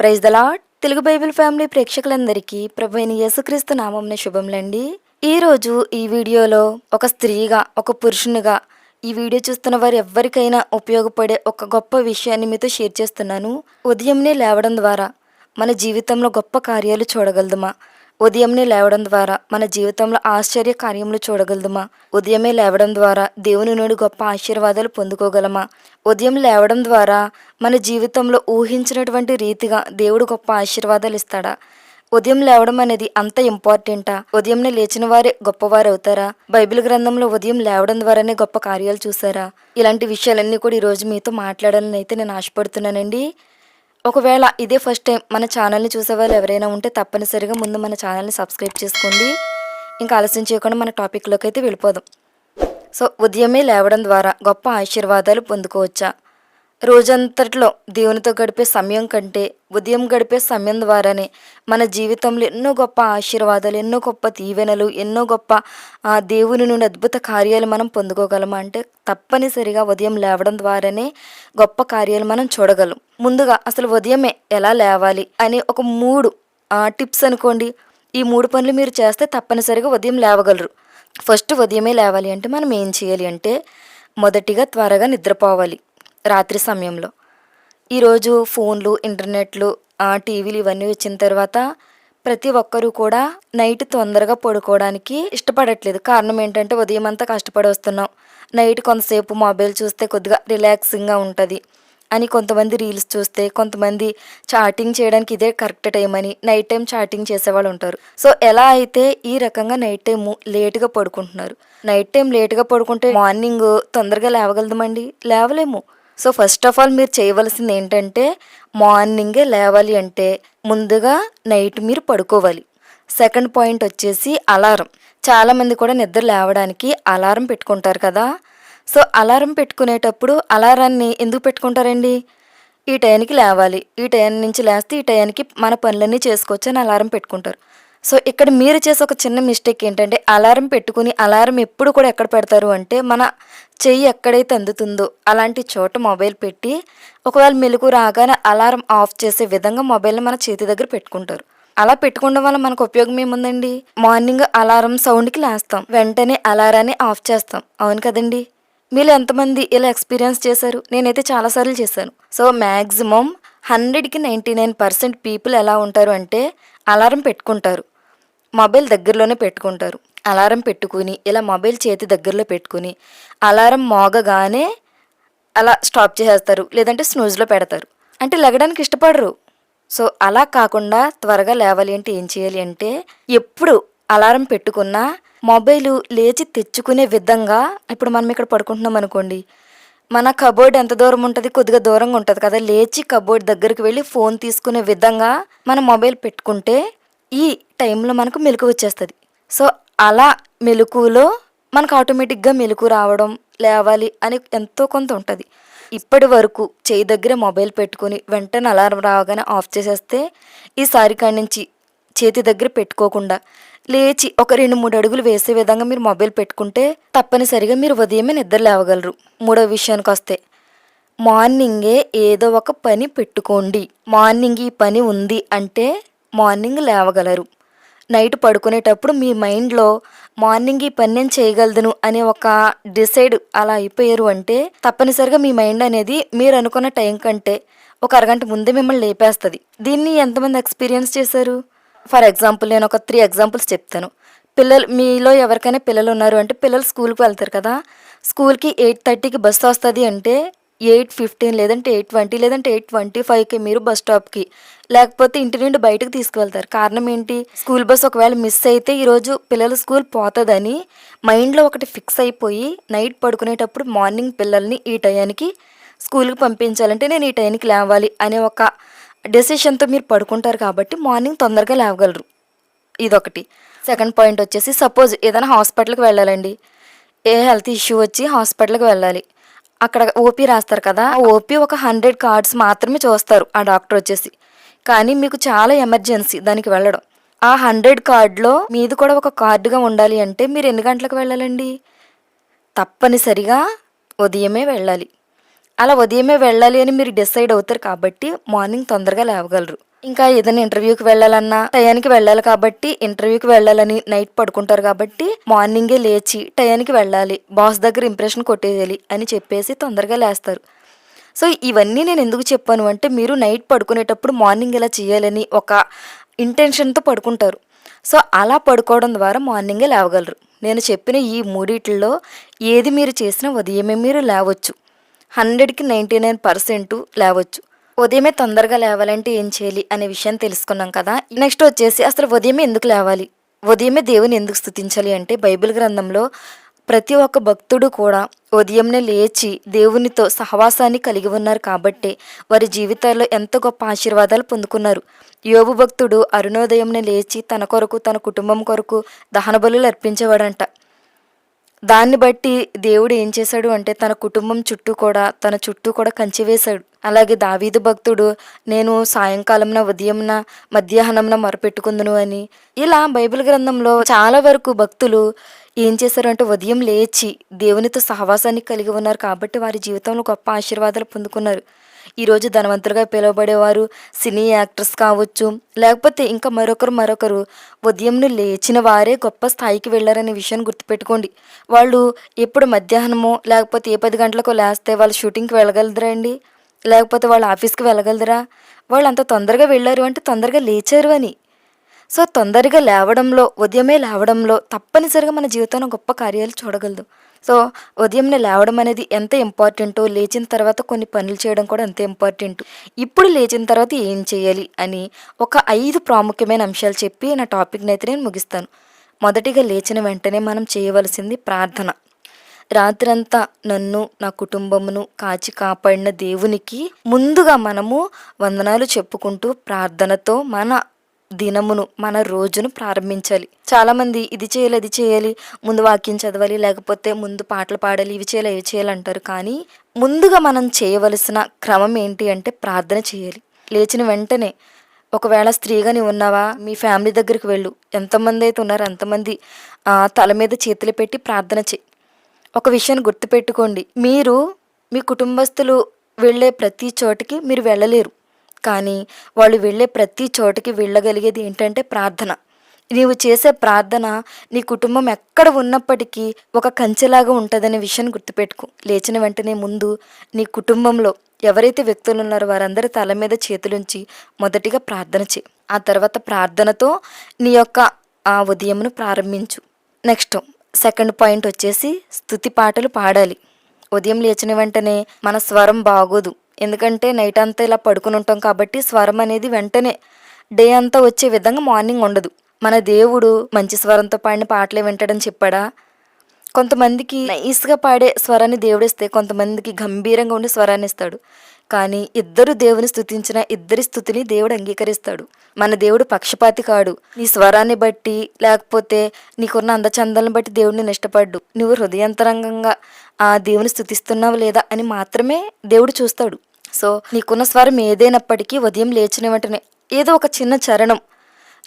Praise the lord Telugu Bible family ప్రేక్షకులందరికీ ప్రభు అయిన యేసుక్రీస్తు నామంన శుభంలండి ఈరోజు ఈ వీడియోలో ఒక స్త్రీగా ఒక పురుషునిగా ఈ వీడియో చూస్తున్న వారు ఎవరికైనా ఉపయోగపడే ఒక గొప్ప విషయాన్ని మీతో షేర్ చేస్తున్నాను. ఉదయంనే లేవడం ద్వారా మన జీవితంలో గొప్ప కార్యాలు చూడగలదుమా? ఉదయంనే లేవడం ద్వారా మన జీవితంలో ఆశ్చర్య కార్యములు చూడగలదుమా? ఉదయమే లేవడం ద్వారా దేవుని నుండి గొప్ప ఆశీర్వాదాలు పొందుకోగలమా? ఉదయం లేవడం ద్వారా మన జీవితంలో ఊహించినటువంటి రీతిగా దేవుడు గొప్ప ఆశీర్వాదాలు ఇస్తాడా? ఉదయం లేవడం అనేది అంత ఇంపార్టెంటా? ఉదయంనే లేచిన వారే గొప్పవారు అవుతారా బైబిల్ గ్రంథంలో ఉదయం లేవడం ద్వారానే గొప్ప కార్యాలు చూసారా ఇలాంటి విషయాలన్నీ కూడా ఈరోజు మీతో మాట్లాడాలని అయితే నేను ఆశపడుతున్నానండి. ఒకవేళ ఇదే ఫస్ట్ టైం మన ఛానల్ని చూసే వాళ్ళు ఎవరైనా ఉంటే తప్పనిసరిగా ముందు మన ఛానల్ని సబ్స్క్రైబ్ చేసుకోండి. ఇంకా ఆలస్యం చేయకుండా మన టాపిక్లోకి అయితే వెళ్ళిపోదాం. సో ఉదయమే లేవడం ద్వారా గొప్ప ఆశీర్వాదాలు పొందుకోవచ్చా? రోజంతట్లో దేవునితో గడిపే సమయం కంటే ఉదయం గడిపే సమయం ద్వారానే మన జీవితంలో ఎన్నో గొప్ప ఆశీర్వాదాలు ఎన్నో గొప్ప దీవెనలు ఎన్నో గొప్ప ఆ దేవుని నుండి అద్భుత కార్యాలు మనం పొందుకోగలమా? అంటే తప్పనిసరిగా ఉదయం లేవడం ద్వారానే గొప్ప కార్యాలు మనం చూడగలం. ముందుగా అసలు ఉదయమే ఎలా లేవాలి అని ఒక మూడు టిప్స్ అనుకోండి. ఈ మూడు పనులు మీరు చేస్తే తప్పనిసరిగా ఉదయం లేవగలరు. ఫస్ట్ ఉదయమే లేవాలి అంటే మనం ఏం చేయాలి అంటే మొదటిగా త్వరగా నిద్రపోవాలి. రాత్రి సమయంలో. ఈరోజు ఫోన్లు ఇంటర్నెట్లు టీవీలు ఇవన్నీ వచ్చిన తర్వాత ప్రతి ఒక్కరూ కూడా నైట్ తొందరగా పడుకోవడానికి ఇష్టపడట్లేదు. కారణం ఏంటంటే ఉదయం అంతా కష్టపడి వస్తున్నాం. నైట్ కొంతసేపు మొబైల్ చూస్తే కొద్దిగా రిలాక్సింగ్గా ఉంటుంది అని కొంతమంది రీల్స్ చూస్తే కొంతమంది చాటింగ్ చేయడానికి ఇదే కరెక్ట్ టైం అని నైట్ టైం చాటింగ్ చేసేవాళ్ళు ఉంటారు. సో ఎలా అయితే ఈ రకంగా నైట్ టైం లేట్గా పడుకుంటున్నారు? నైట్ టైం లేట్గా పడుకుంటే మార్నింగ్ తొందరగా లేవగలదమండి? లేవలేము. సో ఫస్ట్ ఆఫ్ ఆల్ మీరు చేయవలసింది ఏంటంటే మార్నింగే లేవాలి అంటే ముందుగా నైట్ మీరు పడుకోవాలి. సెకండ్ పాయింట్ వచ్చేసి అలారం. చాలామంది కూడా నిద్ర లేవడానికి అలారం పెట్టుకుంటారు కదా. సో అలారం పెట్టుకునేటప్పుడు అలారాన్ని ఎందుకు పెట్టుకుంటారండి? ఈ టైంకి లేవాలి. ఈ టైం నుంచి లేస్తే ఈ టైంకి మన పనులన్నీ చేసుకోవచ్చు అని అలారం పెట్టుకుంటారు. సో ఇక్కడ మీరు చేసే ఒక చిన్న మిస్టేక్ ఏంటంటే అలారం పెట్టుకుని అలారం ఎప్పుడు కూడా ఎక్కడ పెడతారు అంటే మన చెయ్యి ఎక్కడైతే అందుతుందో అలాంటి చోట మొబైల్ పెట్టి ఒకవేళ మెలకు రాగానే అలారం ఆఫ్ చేసే విధంగా మొబైల్ని మన చేతి దగ్గర పెట్టుకుంటారు. అలా పెట్టుకోవడం వల్ల మనకు ఉపయోగం ఏముందండి? మార్నింగ్ అలారం సౌండ్కి లేస్తాం. వెంటనే అలారాన్ని ఆఫ్ చేస్తాం. అవును కదండి? మీరు ఎంతమంది ఇలా ఎక్స్పీరియన్స్ చేశారు? నేనైతే చాలాసార్లు చేశాను. సో మ్యాక్సిమం హండ్రెడ్కి నైంటీ నైన్ పర్సెంట్ పీపుల్ ఎలా ఉంటారు అంటే అలారం పెట్టుకుంటారు. మొబైల్ దగ్గరలోనే పెట్టుకుంటారు. అలారం పెట్టుకుని ఇలా మొబైల్ చేతి దగ్గరలో పెట్టుకుని అలారం మోగగానే అలా స్టాప్ చేసేస్తారు. లేదంటే స్నూజ్లో పెడతారు. అంటే లెగడానికి ఇష్టపడరు. సో అలా కాకుండా త్వరగా లేవాలి అంటే ఏం చేయాలి అంటే ఎప్పుడు అలారం పెట్టుకున్నా మొబైల్ లేచి తెచ్చుకునే విధంగా ఇప్పుడు మనం ఇక్కడ పడుకుంటున్నాం అనుకోండి మన కబోర్డ్ ఎంత దూరం ఉంటుంది? కొద్దిగా దూరంగా ఉంటుంది కదా? లేచి కబోర్డ్ దగ్గరికి వెళ్ళి ఫోన్ తీసుకునే విధంగా మన మొబైల్ పెట్టుకుంటే ఈ టైంలో మనకు మెలకు వచ్చేస్తుంది. సో అలా మెలకువలో మనకు ఆటోమేటిక్గా మెలకు రావడం లేవాలి అని ఎంతో కొంత ఉంటుంది. ఇప్పటి వరకు చేయి దగ్గర మొబైల్ పెట్టుకుని వెంటనే అలారం రాగానే ఆఫ్ చేసేస్తే ఈసారి కాడి నుంచి చేతి దగ్గర పెట్టుకోకుండా లేచి ఒక రెండు మూడు అడుగులు వేసే విధంగా మీరు మొబైల్ పెట్టుకుంటే తప్పనిసరిగా మీరు ఉదయమే నిద్ర లేవగలరు. మూడో విషయానికి వస్తే మార్నింగే ఏదో ఒక పని పెట్టుకోండి. మార్నింగ్ ఈ పని ఉంది అంటే మార్నింగ్ లేవగలరు. నైట్ పడుకునేటప్పుడు మీ మైండ్లో మార్నింగ్ ఈ పని నేను చేయగలను అనే ఒక డిసైడ్ అలా అయిపోయారు అంటే తప్పనిసరిగా మీ మైండ్ అనేది మీరు అనుకున్న టైం కంటే ఒక అరగంట ముందే మిమ్మల్ని లేపేస్తుంది. దీన్ని ఎంతమంది ఎక్స్పీరియన్స్ చేశారు? ఫర్ ఎగ్జాంపుల్ నేను ఒక త్రీ ఎగ్జాంపుల్స్ చెప్తాను. పిల్లలు మీలో ఎవరికైనా పిల్లలు ఉన్నారు అంటే పిల్లలు స్కూల్కి వెళ్తారు కదా? స్కూల్కి ఎయిట్ థర్టీకి బస్సు వస్తుంది అంటే ఎయిట్ ఫిఫ్టీన్ లేదంటే ఎయిట్ ట్వంటీ లేదంటే ఎయిట్ ట్వంటీ ఫైవ్కి మీరు బస్ స్టాప్కి. లేకపోతే ఇంటి నుండి బయటకు తీసుకువెళ్తారు. కారణం ఏంటి? స్కూల్ బస్ ఒకవేళ మిస్ అయితే ఈరోజు పిల్లల స్కూల్ పోతుందని మైండ్లో ఒకటి ఫిక్స్ అయిపోయి నైట్ పడుకునేటప్పుడు మార్నింగ్ పిల్లల్ని ఈ టయానికి స్కూల్కి పంపించాలంటే నేను ఈ టైంకి లేవాలి అనే ఒక డెసిషన్తో మీరు పడుకుంటారు కాబట్టి మార్నింగ్ తొందరగా లేవగలరు. ఇదొకటి. సెకండ్ పాయింట్ వచ్చేసి సపోజ్ ఏదైనా హాస్పిటల్కి వెళ్ళాలండి. ఏ హెల్త్ ఇష్యూ వచ్చి హాస్పిటల్కి వెళ్ళాలి. అక్కడ ఓపీ రాస్తారు కదా ఆ ఓపీ ఒక హండ్రెడ్ కార్డ్స్ మాత్రమే చూస్తారు ఆ డాక్టర్ వచ్చేసి. కానీ మీకు చాలా ఎమర్జెన్సీ దానికి వెళ్ళడం. ఆ హండ్రెడ్ కార్డులో మీది కూడా ఒక కార్డుగా ఉండాలి అంటే మీరు ఎన్ని గంటలకు వెళ్ళాలండి? తప్పనిసరిగా ఉదయమే వెళ్ళాలి. అలా ఉదయమే వెళ్ళాలి అని మీరు డిసైడ్ అవుతారు కాబట్టి మార్నింగ్ తొందరగా లేవగలరు. ఇంకా ఏదైనా ఇంటర్వ్యూకి వెళ్ళాలన్నా టయానికి వెళ్ళాలి కాబట్టి ఇంటర్వ్యూకి వెళ్ళాలని నైట్ పడుకుంటారు కాబట్టి మార్నింగే లేచి టయానికి వెళ్ళాలి బాస్ దగ్గర ఇంప్రెషన్ కొట్టేయాలి అని చెప్పేసి తొందరగా లేస్తారు. సో ఇవన్నీ నేను ఎందుకు చెప్పాను అంటే మీరు నైట్ పడుకునేటప్పుడు మార్నింగ్ ఇలా చేయాలని ఒక ఇంటెన్షన్తో పడుకుంటారు. సో అలా పడుకోవడం ద్వారా మార్నింగే లేవగలరు. నేను చెప్పిన ఈ మూడిట్లో ఏది మీరు చేసినా ఉదయమే మీరు లేవచ్చు. హండ్రెడ్కి నైంటీ నైన్ పర్సెంట్ లేవచ్చు. ఉదయమే తొందరగా లేవాలంటే ఏం చేయాలి అనే విషయం తెలుసుకున్నాం కదా. నెక్స్ట్ వచ్చేసి అసలు ఉదయమే ఎందుకు లేవాలి? ఉదయమే దేవుని ఎందుకు స్థుతించాలి అంటే బైబిల్ గ్రంథంలో ప్రతి ఒక్క భక్తుడు కూడా ఉదయంనే లేచి దేవునితో సహవాసాన్ని కలిగి ఉన్నారు కాబట్టే వారి జీవితాల్లో ఎంతో గొప్ప ఆశీర్వాదాలు పొందుకున్నారు. యోగు భక్తుడు అరుణోదయంనే లేచి తన కొరకు తన కుటుంబం కొరకు దహన బలులు అర్పించేవాడంట. దాన్ని బట్టి దేవుడు ఏం చేశాడు అంటే తన కుటుంబం చుట్టూ కూడా తన చుట్టూ కూడా కంచి వేశాడు. అలాగే దావీదు భక్తుడు నేను సాయంకాలంన ఉదయంన మధ్యాహ్నంన మొరపెట్టుకుందును అని. ఇలా బైబిల్ గ్రంథంలో చాలా వరకు భక్తులు ఏం చేశారంటే ఉదయం లేచి దేవునితో సహవాసాన్ని కలిగి ఉన్నారు కాబట్టి వారి జీవితంలో గొప్ప ఆశీర్వాదాలు పొందుకున్నారు. ఈరోజు ధనవంతులుగా పిలువబడేవారు సినీ యాక్టర్స్ కావచ్చు లేకపోతే ఇంకా మరొకరు మరొకరు. ఉదయంను లేచిన వారే గొప్ప స్థాయికి వెళ్ళారనే విషయాన్ని గుర్తుపెట్టుకోండి. వాళ్ళు ఎప్పుడు మధ్యాహ్నమో లేకపోతే ఏ పది గంటలకు లేస్తే వాళ్ళు షూటింగ్కి వెళ్ళగలదురా అండి? లేకపోతే వాళ్ళ ఆఫీస్కి వెళ్ళగలదురా? వాళ్ళు అంత తొందరగా వెళ్ళారు అంటే తొందరగా లేచారు అని. సో తొందరగా లేవడంలో ఉదయమే లేవడంలో తప్పనిసరిగా మన జీవితంలో గొప్ప కార్యాలు చూడగలదు. సో ఉదయంనే లేవడం అనేది ఎంత ఇంపార్టెంటో లేచిన తర్వాత కొన్ని పనులు చేయడం కూడా అంతే ఇంపార్టెంట్. ఇప్పుడు లేచిన తర్వాత ఏం చేయాలి అని ఒక ఐదు ప్రాముఖ్యమైన అంశాలు చెప్పి నా టాపిక్ని అయితే నేను ముగిస్తాను. మొదటిగా లేచిన వెంటనే మనం చేయవలసింది ప్రార్థన. రాత్రంతా నన్ను నా కుటుంబమును కాచి కాపాడిన దేవునికి ముందుగా మనము వందనాలు చెప్పుకుంటూ ప్రార్థనతో మన దినమును మన రోజును ప్రారంభించాలి. చాలామంది ఇది చేయాలి అది చేయాలి ముందు వాక్యం చదవాలి లేకపోతే ముందు పాటలు పాడాలి ఇవి చేయాలి ఇవి చేయాలి అంటారు. కానీ ముందుగా మనం చేయవలసిన క్రమం ఏంటి అంటే ప్రార్థన చేయాలి. లేచిన వెంటనే ఒకవేళ స్త్రీగా నీవు ఉన్నావా మీ ఫ్యామిలీ దగ్గరికి వెళ్ళు. ఎంతమంది అయితే ఉన్నారో అంతమంది తల మీద చేతులు పెట్టి ప్రార్థన చేయి. ఒక విషయాన్ని గుర్తుపెట్టుకోండి. మీరు మీ కుటుంబస్తులు వెళ్ళే ప్రతి చోటికి మీరు వెళ్ళలేరు. కానీ వాళ్ళు వెళ్ళే ప్రతి చోటకి వెళ్ళగలిగేది ఏంటంటే ప్రార్థన. నీవు చేసే ప్రార్థన నీ కుటుంబం ఎక్కడ ఉన్నప్పటికీ ఒక కంచెలాగా ఉంటుందనే విషయాన్ని గుర్తుపెట్టుకో. లేచిన వెంటనే ముందు నీ కుటుంబంలో ఎవరైతే వ్యక్తులు ఉన్నారో వారందరి తల మీద చేతులుంచి మొదటిగా ప్రార్థన చేయి. ఆ తర్వాత ప్రార్థనతో నీ యొక్క ఆ ఉదయమును ప్రారంభించు. నెక్స్ట్ సెకండ్ పాయింట్ వచ్చేసి స్థుతి పాటలు పాడాలి. ఉదయం లేచిన వెంటనే మన స్వరం బాగోదు. ఎందుకంటే నైట్ అంతా ఇలా పడుకుని ఉంటాం కాబట్టి స్వరం అనేది వెంటనే డే అంతా వచ్చే విధంగా మార్నింగ్ ఉండదు. మన దేవుడు మంచి స్వరంతో పాడిన పాటలే వింటాడని చెప్పాడా? కొంతమందికి నైస్గా పాడే స్వరాన్ని దేవుడిస్తే కొంతమందికి గంభీరంగా ఉండే స్వరాన్ని ఇస్తాడు. కానీ ఇద్దరు దేవుని స్థుతించిన ఇద్దరి స్థుతిని దేవుడు అంగీకరిస్తాడు. మన దేవుడు పక్షపాతి కాడు. నీ స్వరాన్ని బట్టి లేకపోతే నీకున్న అందచందాలను బట్టి దేవుడిని ఇష్టపడ్డు నువ్వు హృదయంతరంగంగా ఆ దేవుని స్థుతిస్తున్నావు లేదా అని మాత్రమే దేవుడు చూస్తాడు. సో నీకున్న స్వరం ఏదైనప్పటికీ ఉదయం లేచిన వెంటనే ఏదో ఒక చిన్న చరణం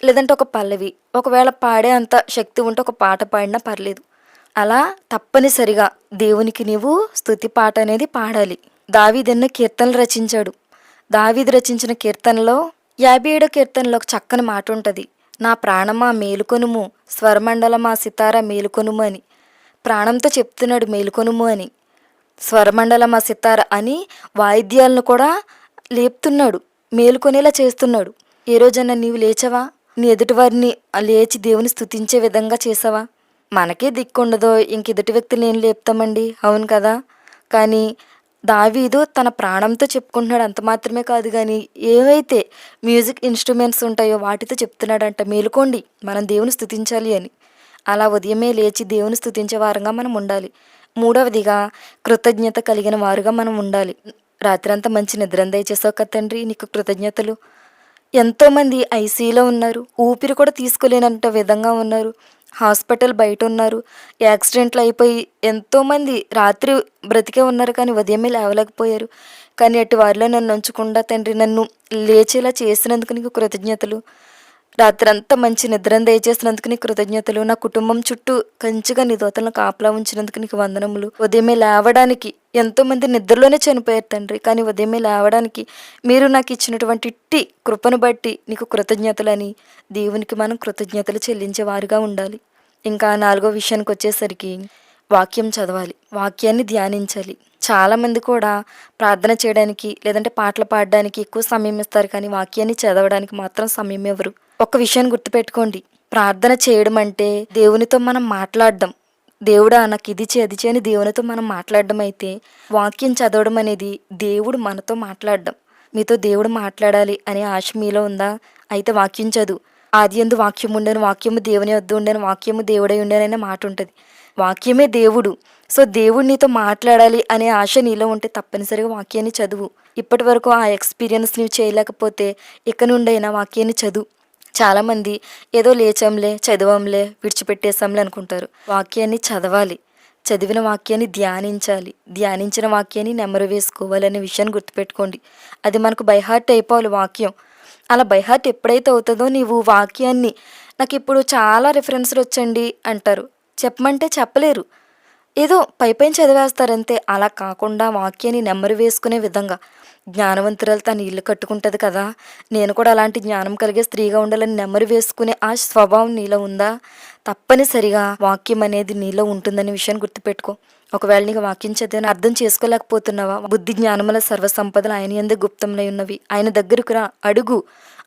లేదంటే ఒక పల్లవి ఒకవేళ పాడే అంత శక్తి ఉంటే ఒక పాట పాడినా పర్లేదు. అలా తప్పనిసరిగా దేవునికి నీవు స్థుతి పాట అనేది పాడాలి. దావీదెన్నో కీర్తనలు రచించాడు. దావీదు రచించిన కీర్తనలో యాభై ఏడో కీర్తనలో ఒక చక్కని మాట ఉంటుంది. నా ప్రాణమా మేలుకొనుము స్వరమండలమా సితార మేలుకొనుము అని. ప్రాణంతో చెప్తున్నాడు మేలుకొనుము అని. స్వరమండలమా సితార్ అని వాయిద్యాలను కూడా లేపుతున్నాడు మేలుకొనేలా చేస్తున్నాడు. ఏ రోజన్నా నీవు లేచవా? నీ ఎదుటివారిని లేచి దేవుని స్థుతించే విధంగా చేసావా? మనకే దిక్కుండదో ఇంక ఎదుటి వ్యక్తులు ఏం లేపుతామండి? అవును కదా? కానీ దావీదు తన ప్రాణంతో చెప్పుకుంటున్నాడు అంత మాత్రమే కాదు కానీ ఏవైతే మ్యూజిక్ ఇన్స్ట్రుమెంట్స్ ఉంటాయో వాటితో చెప్తున్నాడంట మేలుకోండి మనం దేవుని స్థుతించాలి అని. అలా ఉదయమే లేచి దేవుని స్థుతించే వారంగా మనం ఉండాలి. మూడవదిగా కృతజ్ఞత కలిగిన వారుగా మనం ఉండాలి. రాత్రంతా మంచి నిద్ర దయచేసావు కదా తండ్రి నీకు కృతజ్ఞతలు. ఎంతోమంది ఐసీలో ఉన్నారు ఊపిరి కూడా తీసుకోలేనంత విధంగా ఉన్నారు హాస్పిటల్ బయట ఉన్నారు యాక్సిడెంట్లు అయిపోయి ఎంతోమంది రాత్రి బ్రతికే ఉన్నారు కానీ ఉదయమే లేవలేకపోయారు. కానీ అటు వారిలో నన్ను ఉంచకుండా తండ్రి నన్ను లేచేలా చేసినందుకు నీకు కృతజ్ఞతలు. రాత్రంతా మంచి నిద్రను దయచేసినందుకు నీ కృతజ్ఞతలు. నా కుటుంబం చుట్టూ కంచిగా నీ దోతలను కాపలా ఉంచినందుకు నీకు వందనములు. ఉదయమే లేవడానికి ఎంతో మంది నిద్రలోనే చనిపోయారు తండ్రి. కానీ ఉదయమే లేవడానికి మీరు నాకు ఇచ్చినటువంటి ఇట్టి కృపను బట్టి నీకు కృతజ్ఞతలని దేవునికి మనం కృతజ్ఞతలు చెల్లించేవారుగా ఉండాలి. ఇంకా నాలుగో విషయానికి వచ్చేసరికి వాక్యం చదవాలి. వాక్యాన్ని ధ్యానించాలి. చాలామంది కూడా ప్రార్థన చేయడానికి లేదంటే పాటలు పాడడానికి ఎక్కువ సమయం ఇస్తారు కానీ వాక్యాన్ని చదవడానికి మాత్రం సమయం ఇవ్వరు. ఒక విషయాన్ని గుర్తుపెట్టుకోండి. ప్రార్థన చేయడం అంటే దేవునితో మనం మాట్లాడడం. దేవుడా నాకు ఇది చే అది చేయని దేవునితో మనం మాట్లాడడం అయితే వాక్యం చదవడం అనేది దేవుడు మనతో మాట్లాడడం. మీతో దేవుడు మాట్లాడాలి అనే ఆశ మీలో ఉందా? అయితే వాక్యం చదువు. ఆది ఎందు వాక్యం ఉండని వాక్యము దేవుని వద్ద ఉండని వాక్యము దేవుడై ఉండని మాట ఉంటుంది. వాక్యమే దేవుడు. సో దేవుడు నీతో మాట్లాడాలి అనే ఆశ నీలో ఉంటే తప్పనిసరిగా వాక్యాన్ని చదువు. ఇప్పటి వరకు ఆ ఎక్స్పీరియన్స్ నువ్వు చేయలేకపోతే ఇక నుండైనా వాక్యాన్ని చదువు. చాలామంది ఏదో లేచాంలే చదవంలే విడిచిపెట్టేసాంలే అనుకుంటారు. వాక్యాన్ని చదవాలి. చదివిన వాక్యాన్ని ధ్యానించాలి. ధ్యానించిన వాక్యాన్ని నెమరు వేసుకోవాలనే విషయాన్ని గుర్తుపెట్టుకోండి. అది మనకు బైహార్ట్ అయిపోవాలి వాక్యం. అలా బైహార్ట్ ఎప్పుడైతే అవుతుందో నీవు వాక్యాన్ని నాకు ఇప్పుడు చాలా రిఫరెన్స్లు వచ్చండి అంటారు. చెప్పమంటే చెప్పలేరు. ఏదో పైపైన చదివేస్తారంతే. అలా కాకుండా వాక్యాన్ని నెమ్మరు వేసుకునే విధంగా. జ్ఞానవంతురాలు తన ఇల్లు కట్టుకుంటుంది కదా. నేను కూడా అలాంటి జ్ఞానం కలిగే స్త్రీగా ఉండాలని నెమరు వేసుకునే ఆ స్వభావం నీలో ఉందా? తప్పనిసరిగా వాక్యం అనేది నీలో ఉంటుందనే విషయాన్ని గుర్తుపెట్టుకో. ఒకవేళ నీకు వాక్యం చదివిన అర్థం చేసుకోలేకపోతున్నావా? బుద్ధి జ్ఞానముల సర్వసంపదలు ఆయన ఎందు గుప్తంలో ఉన్నవి. ఆయన దగ్గరకు రా అడుగు.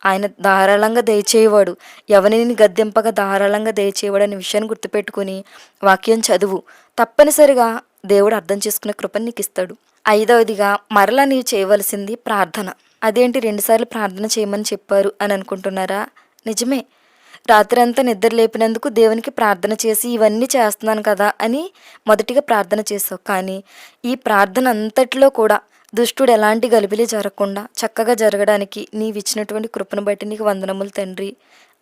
ఆయన ధారాళంగా దయచేయవాడు. ఎవరిని గద్దెంపగా ధారాళంగా దయచేయవాడు అనే విషయాన్ని గుర్తుపెట్టుకుని వాక్యం చదువు. తప్పనిసరిగా దేవుడు అర్థం చేసుకునే కృపను నీకు ఇస్తాడు ఐదవదిగా మరలా నీవు చేయవలసింది ప్రార్థన. అదేంటి రెండుసార్లు ప్రార్థన చేయమని చెప్పారు అని అనుకుంటున్నారా? నిజమే. రాత్రంతా నిద్ర లేపినందుకు దేవునికి ప్రార్థన చేసి ఇవన్నీ చేస్తున్నాను కదా అని మొదటిగా ప్రార్థన చేసావు కానీ ఈ ప్రార్థన అంతటిలో కూడా దుష్టుడు ఎలాంటి గలిబిలి జరగకుండా చక్కగా జరగడానికి నీవు ఇచ్చినటువంటి కృపను బట్టి నీకు వందనములు తండ్రి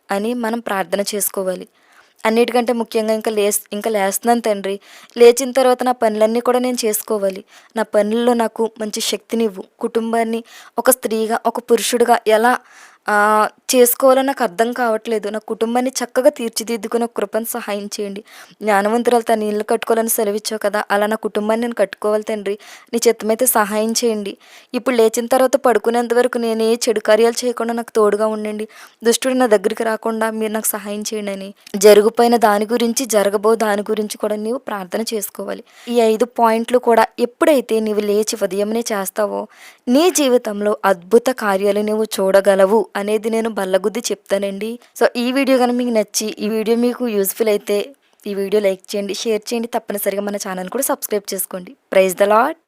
అని మనం ప్రార్థన చేసుకోవాలి. అన్నిటికంటే ముఖ్యంగా ఇంకా లేస్ ఇంకా లేస్తున్నాను తండ్రి. లేచిన తర్వాత నా పనులన్నీ కూడా నేను చేసుకోవాలి. నా పనుల్లో నాకు మంచి శక్తినివ్వు. కుటుంబాన్ని ఒక స్త్రీగా ఒక పురుషుడిగా ఎలా చేసుకోవాలో నాకు అర్థం కావట్లేదు. నా కుటుంబాన్ని చక్కగా తీర్చిదిద్దుకుని కృపను సహాయం చేయండి. జ్ఞానవంతురాలు తన ఇల్లు కట్టుకోవాలని సెలవిచ్చావు కదా అలా నా కుటుంబాన్ని నేను కట్టుకోవాలి తండ్రి. నీ చిత్తమైతే సహాయం చేయండి. ఇప్పుడు లేచిన తర్వాత పడుకునేంత వరకు నేను ఏ చెడు కార్యాలు చేయకుండా నాకు తోడుగా ఉండండి. దుష్టుడు నా దగ్గరికి రాకుండా మీరు నాకు సహాయం చేయండి అని జరుగుపోయిన దాని గురించి జరగబో దాని గురించి కూడా నీవు ప్రార్థన చేసుకోవాలి. ఈ ఐదు పాయింట్లు కూడా ఎప్పుడైతే నీవు లేచి ఉదయమనే చేస్తావో నీ జీవితంలో అద్భుత కార్యాలు నువ్వు చూడగలవు. అనేది నేను బల్లగుద్ది చెప్తానండి. సో ఈ వీడియో కనుక మీకు నచ్చి ఈ వీడియో మీకు యూస్ఫుల్ అయితే ఈ వీడియో లైక్ చేయండి షేర్ చేయండి. తప్పనిసరిగా మన ఛానల్ కూడా సబ్స్క్రైబ్ చేసుకోండి. Praise the lot